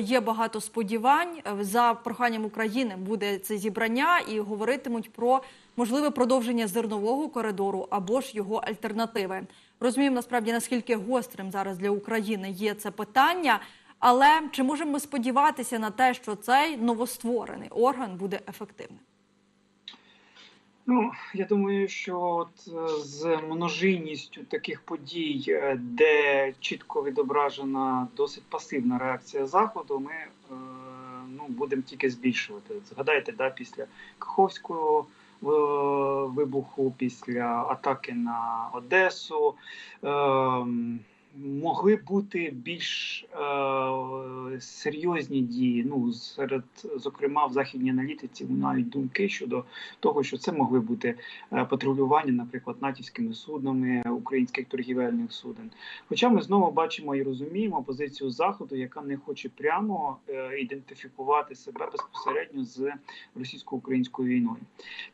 Є багато сподівань. Е, За проханням України буде це зібрання і говоритимуть про можливе продовження зернового коридору або ж його альтернативи. Розуміємо насправді наскільки гострим зараз для України є це питання. Але чи можемо сподіватися на те, що цей новостворений орган буде ефективним? Ну, я думаю, що от е, з множинністю таких подій, е, де чітко відображена досить пасивна реакція Заходу, ми е, ну, будемо тільки збільшувати. Згадайте, да, після Каховського е, вибуху, після атаки на Одесу. Е, Могли бути більш е, серйозні дії. Ну серед, зокрема, в західній аналітиці лунають думки щодо того, що це могли бути е, патрулювання, наприклад, натівськими суднами українських торгівельних суден. Хоча ми знову бачимо і розуміємо позицію заходу, яка не хоче прямо е, ідентифікувати себе безпосередньо з російсько-українською війною.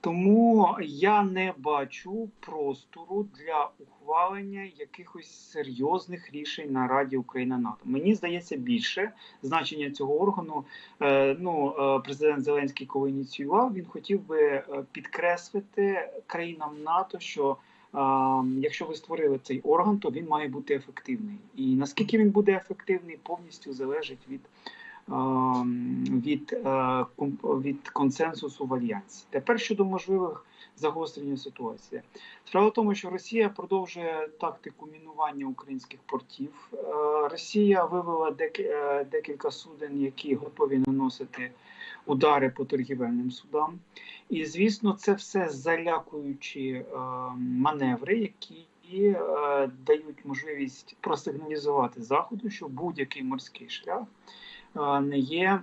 Тому я не бачу простору для ухвалення якихось серйозних рішень на Раді Україна НАТО. Мені здається, більше значення цього органу. Е, ну, е, президент Зеленський, коли ініціював, він хотів би е, підкреслити країнам НАТО, що якщо ви створили цей орган, то він має бути ефективний. І наскільки він буде ефективний, повністю залежить від. Від, від консенсусу в альянсі. Тепер щодо можливих загострення ситуації. Справа в тому, що Росія продовжує тактику мінування українських портів. Е, Росія вивела е, декілька суден, які готові наносити удари по торгівельним судам. І звісно, це все залякуючі е, маневри, які е, дають можливість просигналізувати заходу, що будь-який морський шлях не є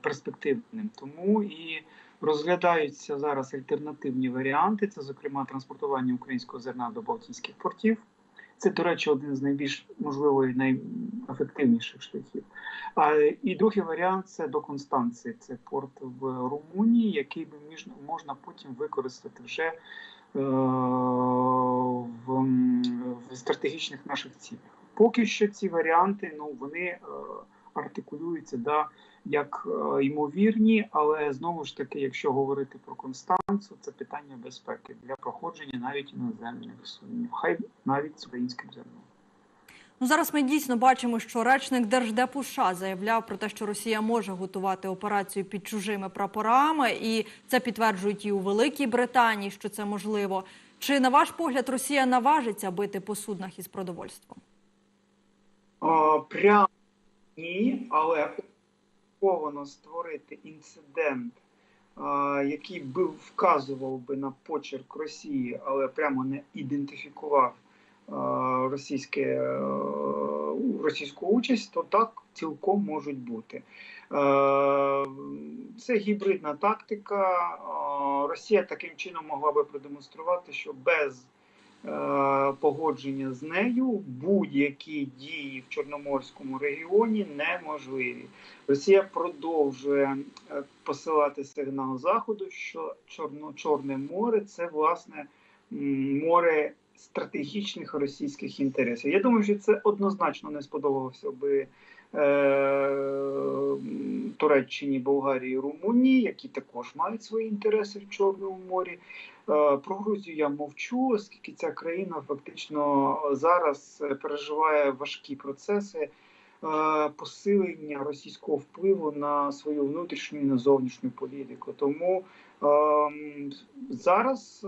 перспективним. Тому і розглядаються зараз альтернативні варіанти. Це, зокрема, транспортування українського зерна до Балтійських портів. Це, до речі, один з найбільш можливо і найефективніших шляхів. А і другий варіант це до Констанції. Це порт в Румунії, який би між можна потім використати вже е, в, в стратегічних наших цілях. Поки що ці варіанти ну вони е, артикулюються да, як е, ймовірні, але знову ж таки, якщо говорити про Констанцу, це питання безпеки для проходження навіть іноземних суднів, хай навіть з українським зерном. Ну зараз ми дійсно бачимо, що речник Держдепу США заявляв про те, що Росія може готувати операцію під чужими прапорами, і це підтверджують і у Великій Британії, що це можливо. Чи на ваш погляд Росія наважиться бити по суднах із продовольством? А, Прямо ні, але повинно створити інцидент, який би вказував би на почерк Росії, але прямо не ідентифікував російське, е, російську участь, то так цілком можуть бути. Е, Це гібридна тактика. Росія таким чином могла би продемонструвати, що без е, погодження з нею будь-які дії в Чорноморському регіоні неможливі. Росія продовжує е, посилати сигнал заходу, що Чорно Чорне море це власне море стратегічних російських інтересів. Я думаю, що це однозначно не сподобалося би. Е, Туреччині, Болгарії, Румунії, які також мають свої інтереси в Чорному морі. Е, Про Грузію я мовчу, оскільки ця країна фактично зараз переживає важкі процеси е, посилення російського впливу на свою внутрішню і на зовнішню політику. Тому ем, зараз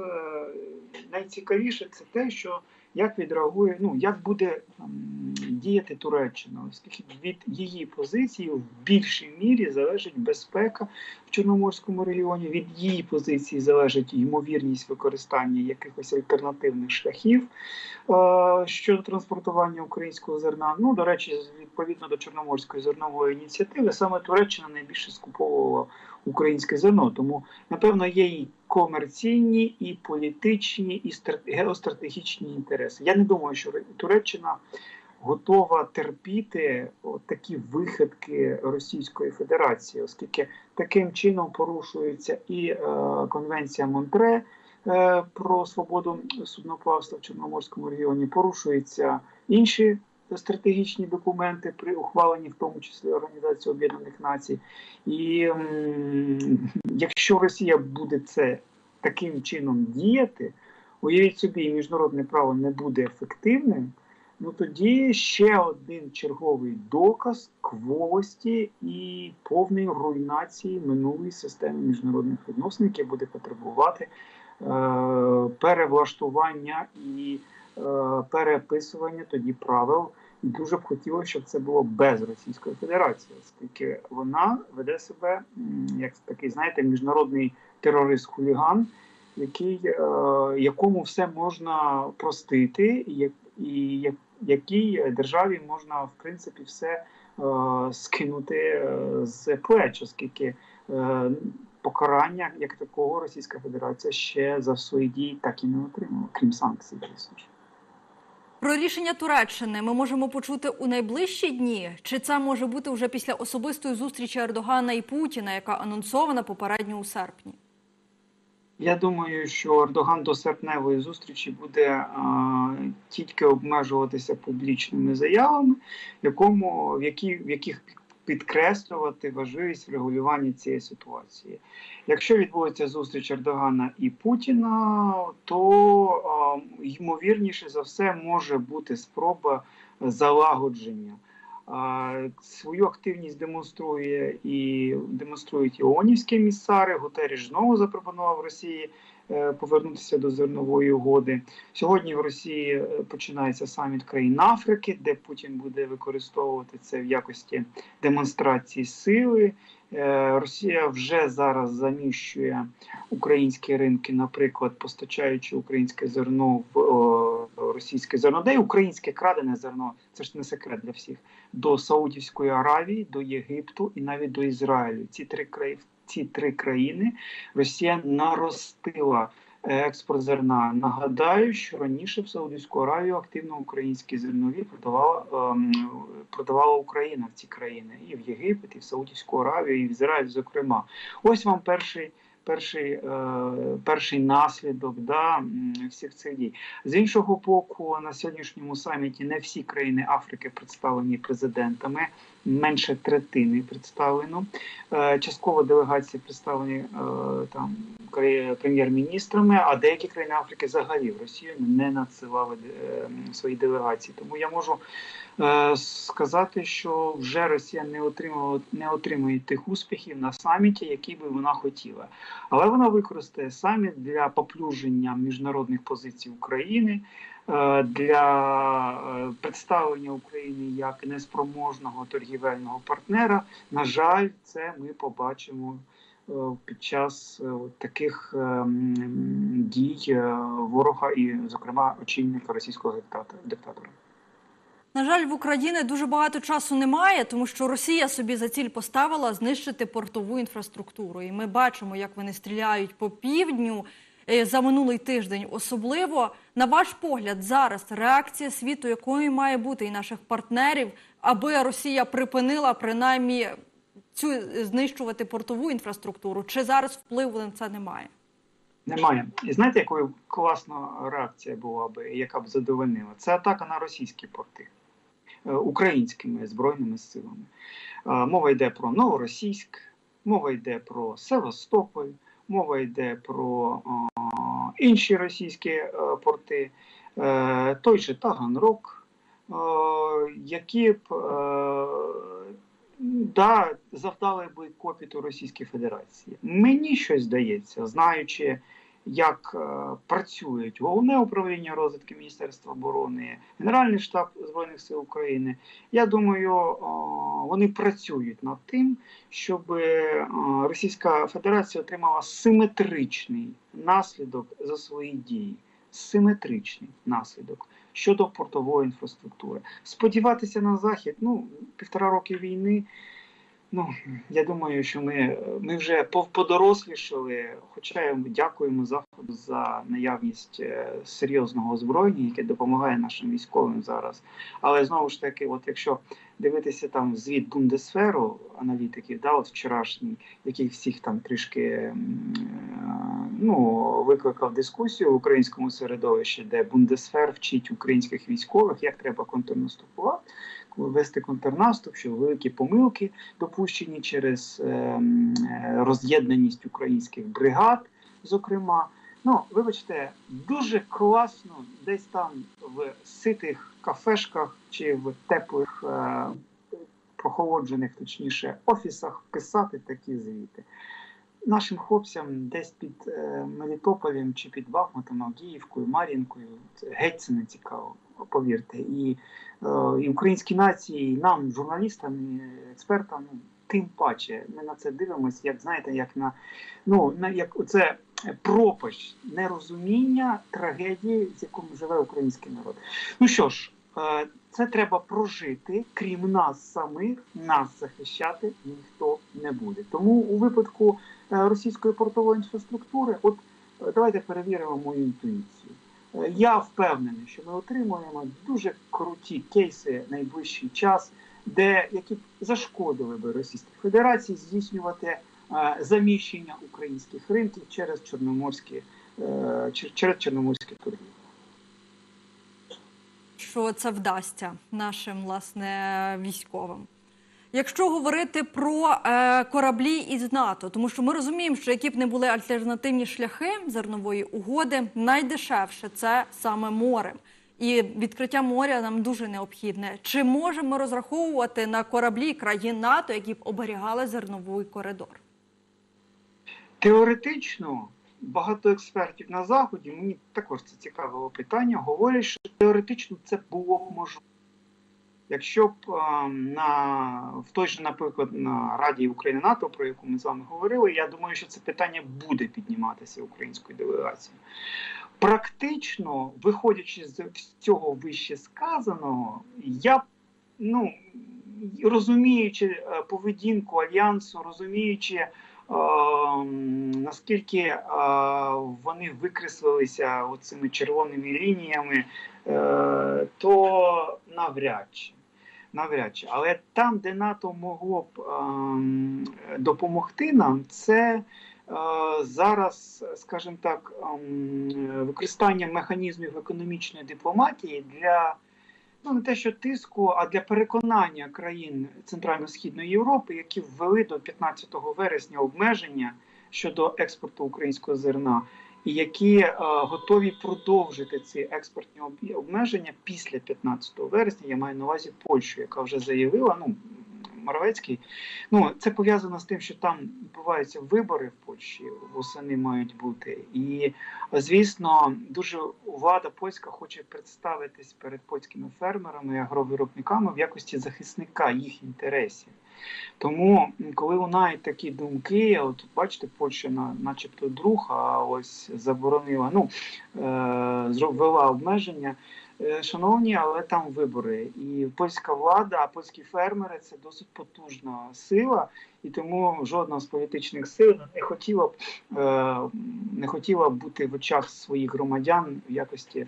найцікавіше це те, що як відреагує, ну як буде діяти Туреччина, оскільки від її позиції в більшій мірі залежить безпека в Чорноморському регіоні, від її позиції залежить ймовірність використання якихось альтернативних шляхів е, щодо транспортування українського зерна. Ну, до речі, відповідно до Чорноморської зернової ініціативи, саме Туреччина найбільше скуповувала українське зерно. Тому, напевно, є і комерційні, і політичні, і стра- геостратегічні інтереси. Я не думаю, що Туреччина готова терпіти такі вихидки Російської Федерації, оскільки таким чином порушується і е, конвенція Монтре е, про свободу судноплавства в Чорноморському регіоні, порушуються інші стратегічні документи при ухваленні, в тому числі Організації Об'єднаних Націй. І якщо Росія буде це таким чином діяти, уявіть собі, міжнародне право не буде ефективним. Ну тоді ще один черговий доказ кволості і повної руйнації минулої системи міжнародних відносин, яке буде потребувати е, перевлаштування і переписування тоді правил. Дуже б хотілося, щоб це було без Російської Федерації, оскільки вона веде себе як такий, знаєте, міжнародний терорист-хуліган, який, е, якому все можна простити, і, і якій державі можна в принципі все е, скинути е, з плеч, оскільки е, покарання як такого Російська Федерація ще за свої дії так і не отримала, крім санкцій, звісно. Про рішення Туреччини ми можемо почути у найближчі дні. Чи це може бути вже після особистої зустрічі Ердогана і Путіна, яка анонсована попередньо у серпні? Я думаю, що Ердоган до серпневої зустрічі буде а, тільки обмежуватися публічними заявами, якому, в, які, в яких підкреслювати важливість врегулювання цієї ситуації. Якщо відбудеться зустріч Ердогана і Путіна, то ймовірніше за все може бути спроба залагодження. Свою активність демонструє і демонструють іонівські місцари. Гутеріш знову запропонував Росії е, повернутися до зернової угоди. Сьогодні в Росії е, починається саміт країн Африки, де Путін буде використовувати це в якості демонстрації сили. Е, Росія вже зараз заміщує українські ринки, наприклад, постачаючи українське зерно в російське зерно, де й українське крадене зерно, це ж не секрет для всіх, до Саудівської Аравії, до Єгипту і навіть до Ізраїлю. Ці три. Ці три країни Росія наростила експорт зерна. Нагадаю, що раніше в Саудівську Аравію активно українські зернові продавала ем, продавала Україна в ці країни і в Єгипет, і в Саудівську Аравію, і в Ізраїль, зокрема. Ось вам перший. Перший, е, перший наслідок да, всіх цих дій. З іншого боку, на сьогоднішньому саміті не всі країни Африки представлені президентами, менше третини представлено. Е, частково делегації представлені е, там прем'єр-міністрами, а деякі країни Африки взагалі в Росію не надсилали свої делегації. Тому я можу сказати, що вже Росія не отримала не отримує тих успіхів на саміті, які би вона хотіла. Але вона використає саміт для поплюження міжнародних позицій України. е, Для е, представлення України як неспроможного торгівельного партнера, на жаль, це ми побачимо е, під час таких дій ворога і, зокрема, очільника російського диктатора. На жаль, в Україні дуже багато часу немає, тому що Росія собі за ціль поставила знищити портову інфраструктуру. І ми бачимо, як вони стріляють по півдню е, за минулий тиждень. Особливо на ваш погляд, зараз реакція світу, якою має бути і наших партнерів, аби Росія припинила принаймні цю е, знищувати портову інфраструктуру. Чи зараз впливу на це немає? Немає. І знаєте, якою класна реакція була би, яка б задовольнила? Це атака на російські порти українськими збройними силами. Е, Мова йде про Новоросійськ, мова йде про Севастополь, мова йде про е, інші російські е, порти, е, той же Таганрог, е, які б е, да, завдали би копіту Російській Федерації. Мені щось здається, знаючи, як е, працюють головне управління розвитки Міністерства оборони, Генеральний штаб Збройних сил України. Я думаю, вони працюють над тим, щоб е, Російська Федерація отримала симетричний наслідок за свої дії. Симетричний наслідок щодо портової інфраструктури. Сподіватися на захід, ну півтора роки війни. Ну, я думаю, що ми, ми вже подорослішали, хоча ми дякуємо Заходу за наявність е, серйозного озброєння, яке допомагає нашим військовим зараз. Але знову ж таки, от якщо дивитися там звіт Бундесферу аналітиків, да, от вчорашній, який всіх там трішки е, ну, викликав дискусію в українському середовищі, де Бундесфер вчить українських військових, як треба контрнаступувати, вести контрнаступ, що великі помилки допущені через ем, е, роз'єднаність українських бригад, зокрема. Ну, вибачте, дуже класно десь там в ситих кафешках чи в теплих, е, прохолоджених, точніше, офісах писати такі звіти. Нашим хлопцям десь під е, Мелітополем чи під Бахмутом, Авдіївкою, Мар'їнкою геть це не цікаво, повірте. І, е, і українській нації, і нам, журналістам, і експертам, ну, тим паче. Ми на це дивимося, як знаєте, як на ну на як оце пропач нерозуміння трагедії, з яким живе український народ. Ну що ж, е, це треба прожити, крім нас самих, нас захищати ніхто не буде. Тому у випадку е, російської портової інфраструктури, от давайте перевіримо мою інтуїцію. Я впевнений, що ми отримуємо дуже круті кейси найближчий час, де які зашкодили би Російській Федерації здійснювати е, заміщення українських ринків через чорноморські е, через чорноморські торгівлі. що це вдасться нашим власне військовим. Якщо говорити про е, кораблі із НАТО, тому що ми розуміємо, що які б не були альтернативні шляхи зернової угоди, найдешевше це саме морем. І відкриття моря нам дуже необхідне. Чи можемо розраховувати на кораблі країн НАТО, які б оберігали зерновий коридор? Теоретично багато експертів на заході, мені також це цікаве питання, говорять, що теоретично це було б можливо. Якщо б е, на в той же, наприклад, на Раді України НАТО, про яку ми з вами говорили, я думаю, що це питання буде підніматися українською делегацією. Практично, виходячи з цього вище сказаного, я ну розуміючи е, поведінку альянсу, розуміючи. е, Наскільки вони викреслилися оцими червоними лініями, то навряд чи. Навряд чи. Але там, де НАТО могло б ем, допомогти нам, це е, зараз, скажімо так, ем, використання механізмів економічної дипломатії для ну не те, що тиску, а для переконання країн Центрально-Східної Європи, які ввели до 15 вересня обмеження щодо експорту українського зерна, і які е, готові продовжити ці експортні об- обмеження після 15 вересня. Я маю на увазі Польщу, яка вже заявила, ну Моровецький. Ну це пов'язано з тим, що там відбуваються вибори в Польщі, восени мають бути. І звісно, дуже влада польська хоче представитись перед польськими фермерами і агровиробниками в якості захисника їх інтересів. Тому, коли лунають такі думки, от бачите, Польща на, начебто друг, а ось заборонила, ну е, зробила обмеження. Е, Шановні, але там вибори, і польська влада, а польські фермери це досить потужна сила, і тому жодна з політичних сил не хотіла б е, не хотіла бути в очах своїх громадян в якості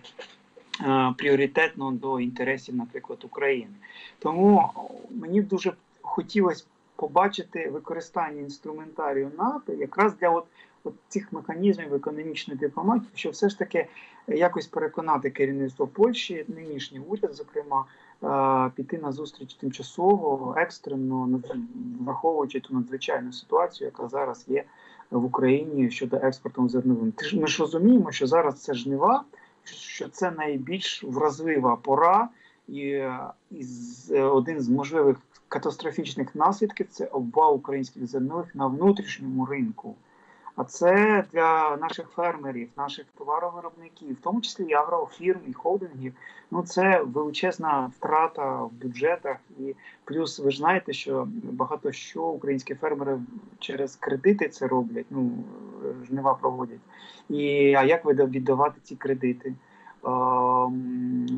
е, пріоритетно до інтересів, наприклад, України. Тому мені дуже хотілося побачити використання інструментарію НАТО якраз для от, от цих механізмів економічної дипломатії, що все ж таки якось переконати керівництво Польщі, нинішній уряд, зокрема, е, піти на зустріч тимчасово, екстрено, враховуючи ту надзвичайну ситуацію, яка зараз є в Україні щодо експорту зерновим. Ми ж розуміємо, що зараз це жнива, що це найбільш вразлива пора, і, е, і з- е, один з можливих катастрофічних наслідків це обвал українських зернових на внутрішньому ринку. А це для наших фермерів, наших товаровиробників, в тому числі і агрофірм і холдингів. Ну це величезна втрата в бюджетах. І плюс ви ж знаєте, що багато що українські фермери через кредити це роблять. Ну жнива проводять. І а як ви віддавати ці кредити?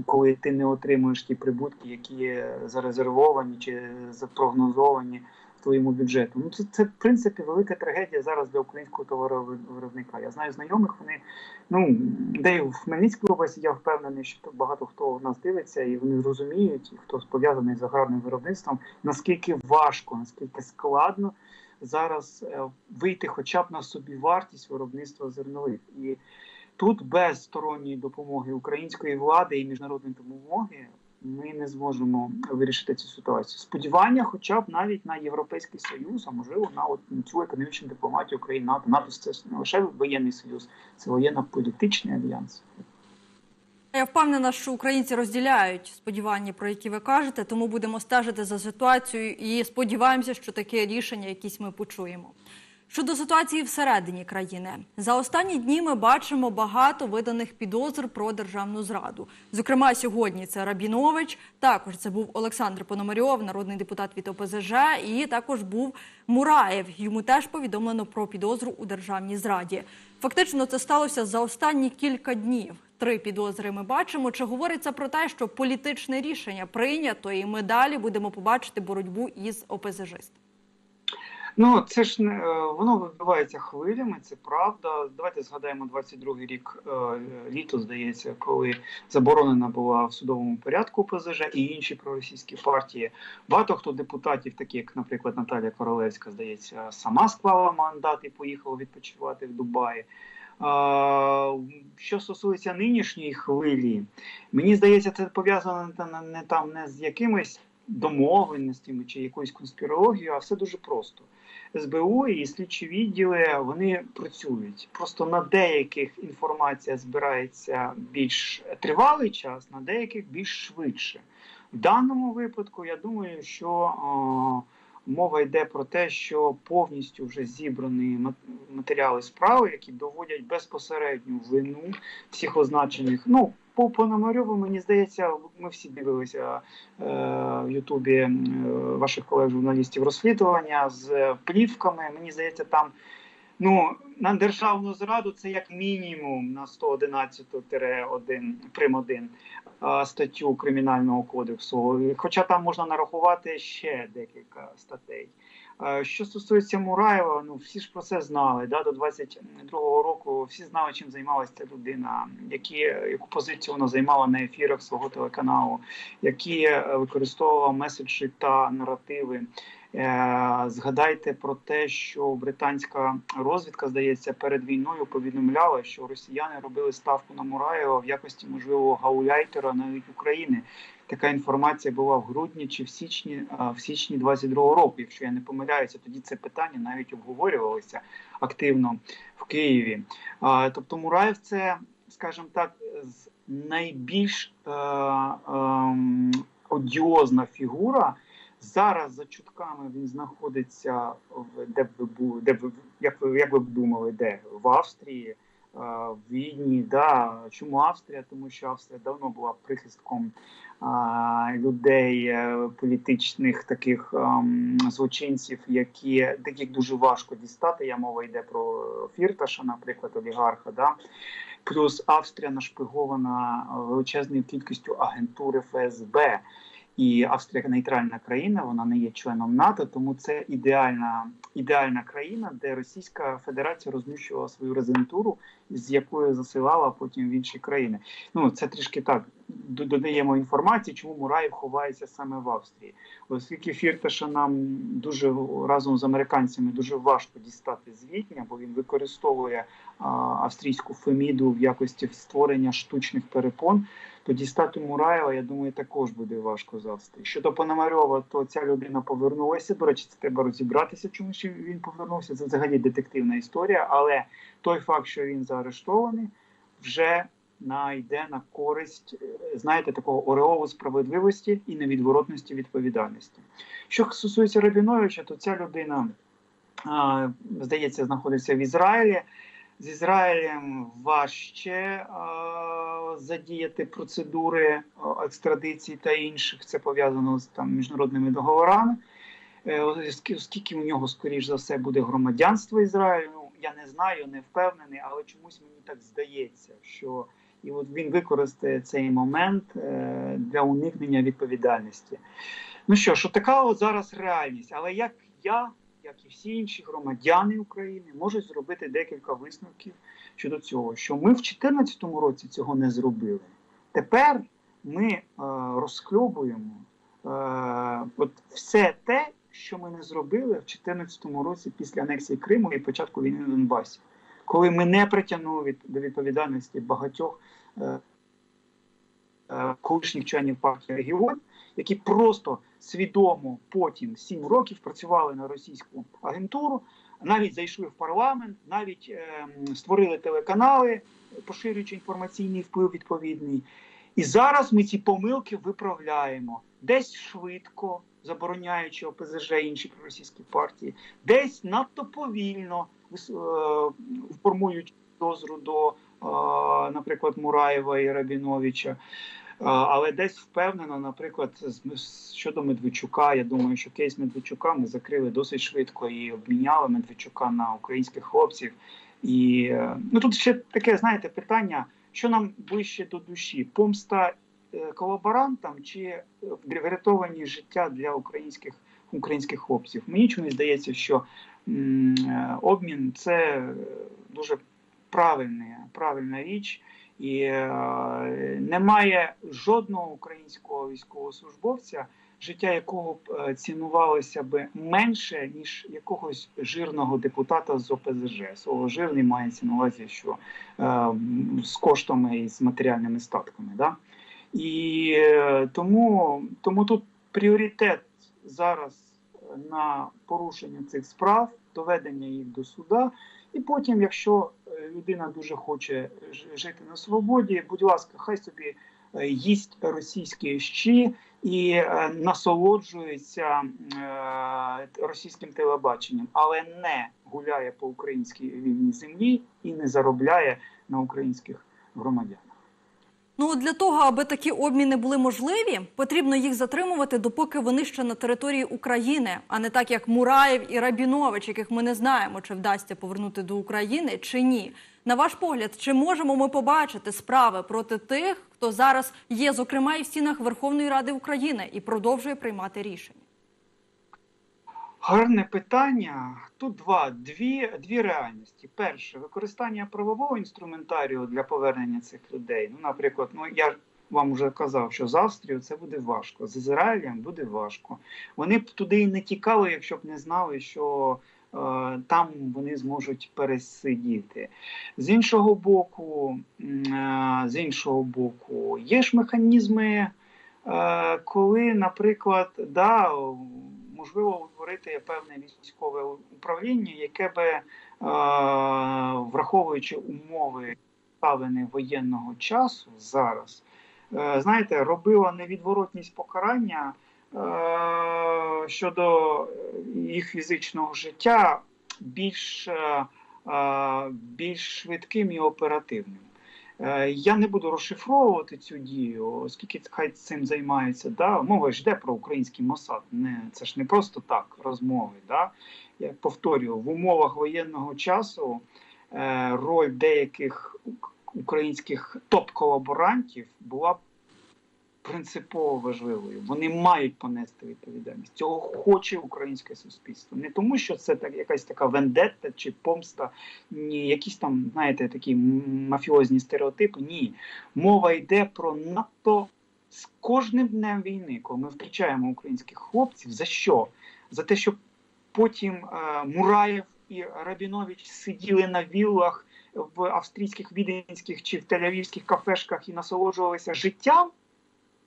Коли ти не отримуєш ті прибутки, які зарезервовані чи запрогнозовані в твоєму бюджету. Ну це, це в принципі велика трагедія зараз для українського товаровиробника. Я знаю знайомих, вони ну де в Хмельницькій області я впевнений, що багато хто в нас дивиться, і вони розуміють, хто пов'язаний з аграрним виробництвом, наскільки важко, наскільки складно зараз е, вийти хоча б на собівартість виробництва зернових. І тут без сторонньої допомоги української влади і міжнародної допомоги ми не зможемо вирішити цю ситуацію. Сподівання, хоча б навіть на Європейський Союз, а можливо на от цю економічну дипломатію України НАТО. НАТО це не лише воєнний союз, це воєнно-політичний альянс. Я впевнена, що українці розділяють сподівання, про які ви кажете, тому будемо стежити за ситуацією і сподіваємося, що таке рішення якісь ми почуємо. Щодо ситуації всередині країни, за останні дні ми бачимо багато виданих підозр про державну зраду. Зокрема, сьогодні це Рабінович, також це був Олександр Пономарьов, народний депутат від ОПЗЖ, і також був Мураєв. Йому теж повідомлено про підозру у державній зраді. Фактично, це сталося за останні кілька днів. Три підозри ми бачимо. Чи говориться про те, що політичне рішення прийнято, і ми далі будемо побачити боротьбу із ОПЗЖистами? Ну, це ж не е, воно вибивається хвилями, це правда. Давайте згадаємо 22-й рік е, літо, здається, коли заборонена була в судовому порядку ПЗЖ і інші проросійські партії. Багато хто депутатів, такі як, наприклад, Наталія Королевська, здається, сама склала мандат і поїхала відпочивати в Дубаї. Що стосується нинішньої хвилі, мені здається, це пов'язано не там не з якимись домовленостями чи якоюсь конспірологією, а все дуже просто. СБУ і слідчі відділи вони працюють. Просто на деяких інформація збирається більш тривалий час, на деяких більш швидше. В даному випадку я думаю, що о, мова йде про те, що повністю вже зібрані матеріали справи, які доводять безпосередню вину всіх означених. Ну по Пономарьову, мені здається, ми всі дивилися е, в Ютубі е, ваших колег-журналістів розслідування з плівками. Мені здається, там ну на державну зраду це як мінімум на 111-1 прим 1 е, статтю кримінального кодексу. Хоча там можна нарахувати ще декілька статей. Що стосується Мураєва, ну всі ж про це знали. Да, До 22-го року всі знали, чим займалася ця людина, які, яку позицію вона займала на ефірах свого телеканалу, які е, використовувала меседжі та наративи. Е, Згадайте про те, що британська розвідка, здається, перед війною повідомляла, що росіяни робили ставку на Мураєва в якості можливого гауляйтера навіть України. Така інформація була в грудні чи в січні, в січні 22-го року. Якщо я не помиляюся, тоді це питання навіть обговорювалося активно в Києві. Тобто, Мураєв це, скажімо так, найбільш е, е, одіозна фігура. Зараз за чутками він знаходиться в де б ви як ви як ви думали, де в Австрії, в Відні. Да. Чому Австрія? Тому що Австрія давно була прихистком а, людей е, політичних таких а, злочинців, які таких дуже важко дістати. Я мова йде про Фірташа, наприклад, олігарха. Да. Плюс Австрія нашпигована величезною кількістю агентури ФСБ. І Австрія нейтральна країна, вона не є членом НАТО, тому це ідеальна ідеальна країна, де Російська Федерація розміщувала свою резидентуру, з якою засилала потім в інші країни. Ну це трішки так додаємо інформації, чому Мураєв ховається саме в Австрії, оскільки Фірташа нам дуже разом з американцями дуже важко дістати з Відня, бо він використовує а, австрійську феміду в якості створення штучних перепон. То дістати Мураєва, я думаю, також буде важко з Австрії. Щодо Пономарьова, то ця людина повернулася. До речі, це треба розібратися, чому ж він повернувся. Це взагалі детективна історія. Але той факт, що він заарештований, вже найде на користь, знаєте, такого ореолу справедливості і невідворотності відповідальності. Що стосується Рабіновича, то ця людина, здається, знаходиться в Ізраїлі. З Ізраїлем важче задіяти процедури екстрадиції та інших. Це пов'язано з там міжнародними договорами. Е, оскільки у нього, скоріш за все, буде громадянство Ізраїлю. Я не знаю, не впевнений, але чомусь мені так здається, що і от він використає цей момент е, для уникнення відповідальності. Ну що ж, така от зараз реальність. Але як я як і всі інші громадяни України, можуть зробити декілька висновків щодо цього, що ми в 2014 році цього не зробили. Тепер ми е, розкльобуємо е, от все те, що ми не зробили в 2014 році після анексії Криму і початку війни на Донбасі, коли ми не притягнули від, до відповідальності багатьох е, е, колишніх членів партії регіонів, які просто свідомо потім 7 років працювали на російську агентуру, навіть зайшли в парламент, навіть е, створили телеканали, поширюючи інформаційний вплив відповідний. І зараз ми ці помилки виправляємо десь швидко, забороняючи ОПЗЖ і інші проросійські партії, десь надто повільно е, формуючи дозру до, е, наприклад, Мураєва і Рабіновича. Але десь впевнено, наприклад, щодо Медведчука, я думаю, що кейс Медведчука ми закрили досить швидко і обміняли Медведчука на українських хлопців. І е, ну тут ще таке, знаєте, питання, що нам ближче до душі: помста е, колаборантам чи е, врятовані життя для українських українських хлопців? Мені чомусь здається, що обмін це дуже правильна, правильна річ. І е, немає жодного українського військовослужбовця, життя якого б е, цінувалося би менше, ніж якогось жирного депутата з ОПЗЖ. Слово жирний мається на увазі, що е, з коштами і з матеріальними статками. Да? І тому, тому тут пріоритет зараз на порушення цих справ, доведення їх до суда. І потім, якщо е, людина дуже хоче жити на свободі, будь ласка, хай собі е, їсть російські щі і е, насолоджується е, російським телебаченням, але не гуляє по українській вільній землі і не заробляє на українських громадянах. Ну для того, аби такі обміни були можливі, потрібно їх затримувати, допоки вони ще на території України, а не так як Мураєв і Рабінович, яких ми не знаємо, чи вдасться повернути до України чи ні. На ваш погляд, чи можемо ми побачити справи проти тих, хто зараз є, зокрема, і в стінах Верховної Ради України і продовжує приймати рішення? Гарне питання. Тут два дві, дві реальності. Перше, використання правового інструментарію для повернення цих людей. Ну, наприклад, ну я вам вже казав, що з Австрією це буде важко, з Ізраїлем буде важко. Вони б туди і не тікали, якщо б не знали, що е, там вони зможуть пересидіти. З іншого боку, е, з іншого боку, є ж механізми, е, коли, наприклад, да, можливо утворити певне військове управління, яке би, е, враховуючи умови ставлені воєнного часу зараз, е, знаєте, робило невідворотність покарання е, щодо їх фізичного життя більш, більш швидким і оперативним. Е, Я не буду розшифровувати цю дію, оскільки хай цим займається. Да? Мова ж йде про український Мосад. Не, це ж не просто так розмови. Да? Я повторюю, в умовах воєнного часу е, роль деяких українських топ-колаборантів була принципово важливою. Вони мають понести відповідальність. Цього хоче українське суспільство. Не тому, що це так якась така вендетта чи помста, ні, якісь там, знаєте, такі мафіозні стереотипи. Ні. Мова йде про надто з кожним днем війни, коли ми втрачаємо українських хлопців. За що? За те, що потім е, Мураєв і Рабінович сиділи на віллах в австрійських, віденських чи в тель-авівських кафешках і насолоджувалися життям.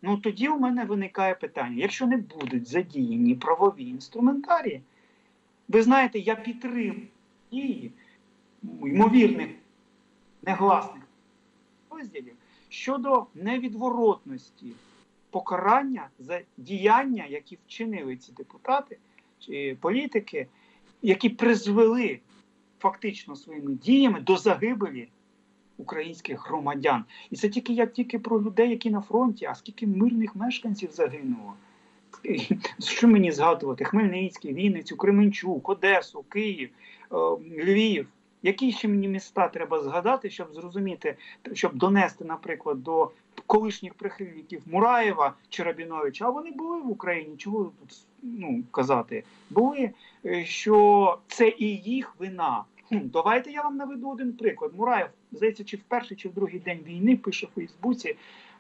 Ну тоді у мене виникає питання: якщо не будуть задіяні правові інструментарії, ви знаєте, я підтримую ймовірних негласних розділів щодо невідворотності покарання за діяння, які вчинили ці депутати чи політики, які призвели фактично своїми діями до загибелі українських громадян. І це тільки як тільки про людей, які на фронті, а скільки мирних мешканців загинуло. Що мені згадувати? Хмельницький, Вінницю, Кременчук, Одесу, Київ, е, Львів. Які ще мені міста треба згадати, щоб зрозуміти, щоб донести, наприклад, до колишніх прихильників Мураєва чи Рабіновича, а вони були в Україні, чого тут ну, казати? Були, е, що це і їх вина. Давайте я вам наведу один приклад. Мураєв, здається, чи в перший, чи в другий день війни пише в Фейсбуці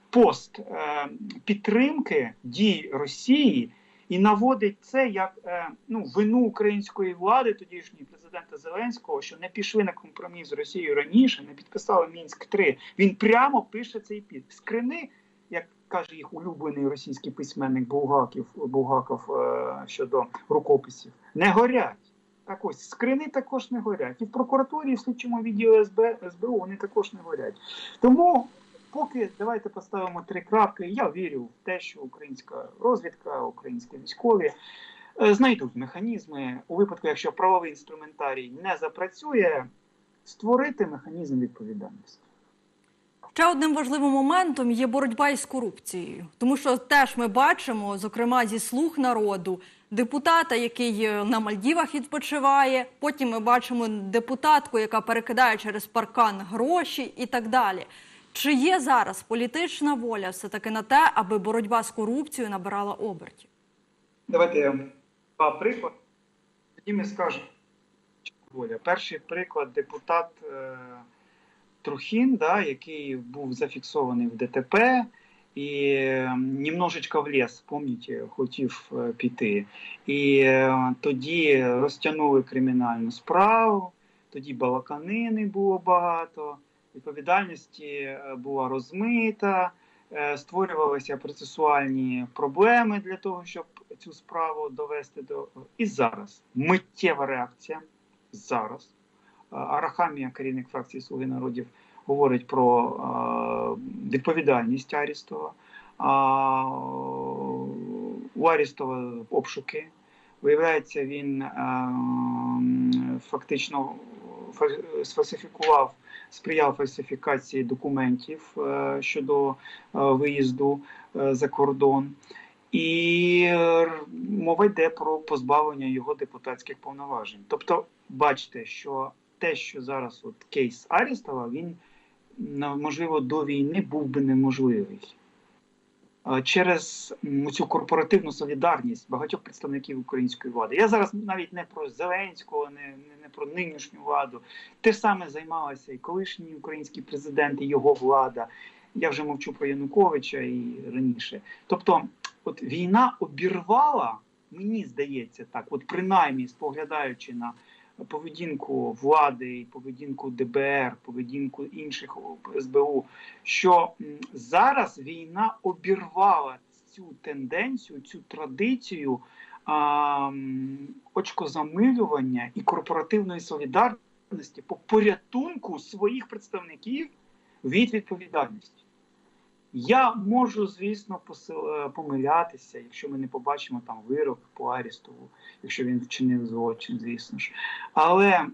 пост е, підтримки дій Росії і наводить це як е, ну, вину української влади, тодішньої президента Зеленського, що не пішли на компроміс з Росією раніше, не підписали Мінськ 3 Він прямо пише цей підпис. Скрини, як каже їх улюблений російський письменник Булгаків, Булгаков е, щодо рукописів, не горять. Так ось скрини також не горять. І в прокуратурі, і в слідчому відділі СБ, СБУ вони також не горять. Тому поки давайте поставимо три крапки. Я вірю в те, що українська розвідка, українські військові е, знайдуть механізми у випадку, якщо правовий інструментарій не запрацює, створити механізм відповідальності. Ще одним важливим моментом є боротьба із корупцією, тому що теж ми бачимо, зокрема зі слуг народу, депутата, який е, на Мальдівах відпочиває. Потім ми бачимо депутатку, яка перекидає через паркан гроші і так далі. Чи є зараз політична воля все таки на те, аби боротьба з корупцією набирала обертів? Давайте я вам два приклади. Тоді ми скажемо, воля. Перший приклад депутат е, Трухін, да, який був зафіксований в ДТП і е, немножечко в ліс, пам'ятаєте, хотів е, піти. І е, тоді розтягнули кримінальну справу, тоді балаканини було багато, відповідальності е, була розмита створювалися процесуальні проблеми для того, щоб цю справу довести до і зараз миттєва реакція. Зараз Арахамія, керівник фракції Слуги народів, говорить про е, відповідальність Арістова. А у Арістова обшуки. Виявляється, він е, фактично фа- сфальсифікував сприяв фальсифікації документів е, щодо е, виїзду е, за кордон. І е, мова йде про позбавлення його депутатських повноважень. Тобто, бачите, що те, що зараз от кейс Арістова, він можливо до війни був би неможливий. Через цю корпоративну солідарність багатьох представників української влади. Я зараз навіть не про Зеленського, не, не, не про нинішню владу. Те саме займалися і колишній український президент, і його влада. Я вже мовчу про Януковича і раніше. Тобто, от війна обірвала, мені здається, так, от принаймні споглядаючи на поведінку влади, і поведінку ДБР, поведінку інших СБУ, що зараз війна обірвала цю тенденцію, цю традицію а, очкозамилювання і корпоративної солідарності по порятунку своїх представників від відповідальності. Я можу, звісно, е, помилятися, якщо ми не побачимо там вирок по Арістову, якщо він вчинив злочин, звісно ж. Але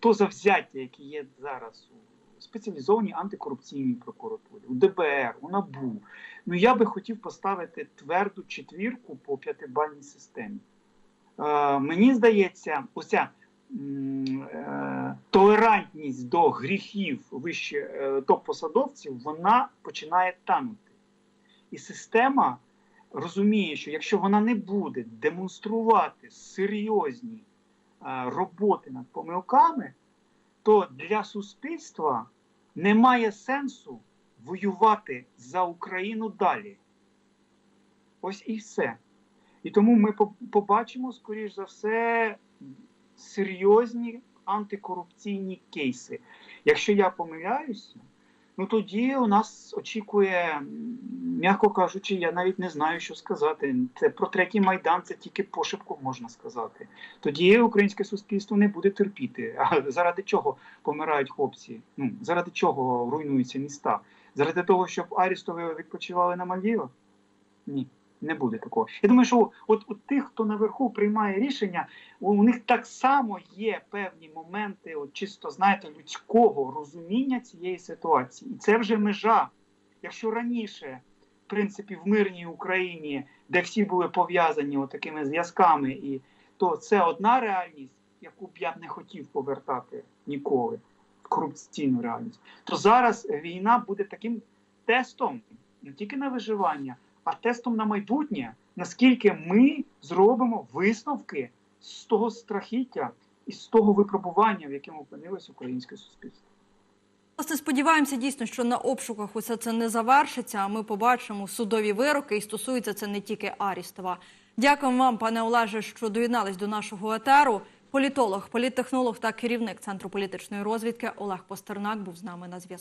то завзяття, яке є зараз у спеціалізованій антикорупційній прокуратурі, у ДБР, у НАБУ, ну я би хотів поставити тверду четвірку по п'ятибальній системі. Е, мені здається, оця толерантність до гріхів вище е, топ-посадовців, вона починає танути. І система розуміє, що якщо вона не буде демонструвати серйозні е, роботи над помилками, то для суспільства немає сенсу воювати за Україну далі. Ось і все. І тому ми побачимо, скоріш за все, серйозні антикорупційні кейси. Якщо я помиляюся, ну тоді у нас очікує, м'яко кажучи, я навіть не знаю, що сказати. Це про третій майдан, це тільки пошепку можна сказати. Тоді українське суспільство не буде терпіти. А заради чого помирають хлопці? Ну заради чого руйнуються міста? Заради того, щоб Арістові відпочивали на Мальдівах? Ні. Не буде такого. Я думаю, що от у тих, хто наверху приймає рішення, у у них так само є певні моменти, от чисто знаєте, людського розуміння цієї ситуації. І це вже межа. Якщо раніше, в принципі, в мирній Україні, де всі були пов'язані такими зв'язками, і то це одна реальність, яку б я не хотів повертати ніколи, корупційну реальність, то зараз війна буде таким тестом не тільки на виживання, а тестом на майбутнє, наскільки ми зробимо висновки з того страхіття і з того випробування, в якому опинилось українське суспільство. Власне, сподіваємося дійсно, що на обшуках усе це не завершиться. А ми побачимо судові вироки, і стосується це не тільки Арістова. Дякуємо вам, пане Олеже, що доєднались до нашого етеру. Політолог, політтехнолог та керівник центру політичної розвідки Олег Постернак був з нами на зв'язку.